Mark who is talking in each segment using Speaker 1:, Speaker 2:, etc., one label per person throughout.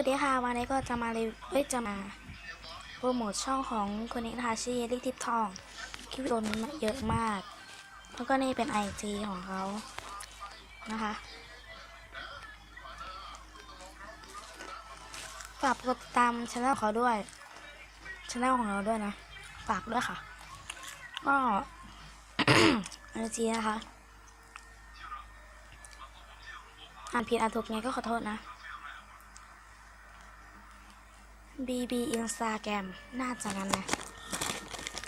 Speaker 1: วัสดีค่ะ วันนี้ก็จะมารีวิวเอ้ยจะมาโปรโมทช่องของคนนี้นะคะชื่อลิทิปทอง คลิปโดนเยอะมาก แล้วก็นี่เป็นไอจีของเขานะคะฝากกดติดตามช anel เขาด้วยช anel ของเราด้วยนะ ฝากด้วยค่ะ ก็ไอจีนะคะอ่านผิดอ่านถูกไงก็ขอโทษนะ BB Instagram น่าจะนั้นนะ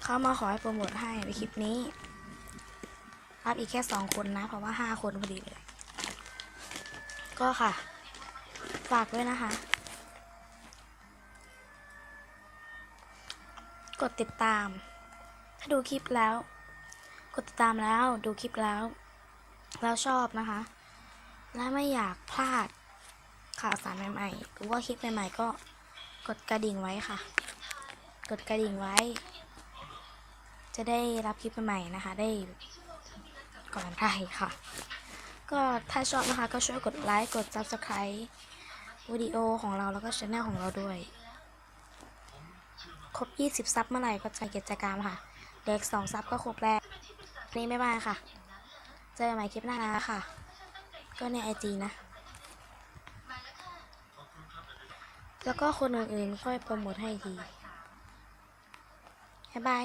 Speaker 1: เขามาขอให้โปรโมทให้ในคลิปนี้รับอีกแค่สองคนนะ เพราะว่าห้าคนพอดีเลย ก็ค่ะ ฝากด้วยนะคะ กดติดตาม ถ้าดูคลิปแล้ว กดติดตามแล้วดูคลิปแล้ว แล้วชอบนะคะ และไม่อยากพลาดข่าวสารใหม่ๆหรือว่าคลิปใหม่ๆก็ ดกระดิ่งไว้ค่ะ กดกระดิ่งไว้ จะได้รับคลิปใหม่ๆนะคะ ได้ก่อนใครค่ะ ก็ถ้าชอบนะคะก็ช่วยกดไลค์ กด subscribe วิดีโอของเราแล้วก็ช anel ของเราด้วย ครบ 20 ซับเมื่อไหร่ก็จะกิจกรรมค่ะ เด็ก 2 ซับก็ครบแล้ว นี่ไม่บายค่ะ เจอกันใหม่คลิปหน้านะคะก็ในไอจีนะ แล้วก็คนอื่นๆค่อยโปรโมทให้ที บ๊ายบาย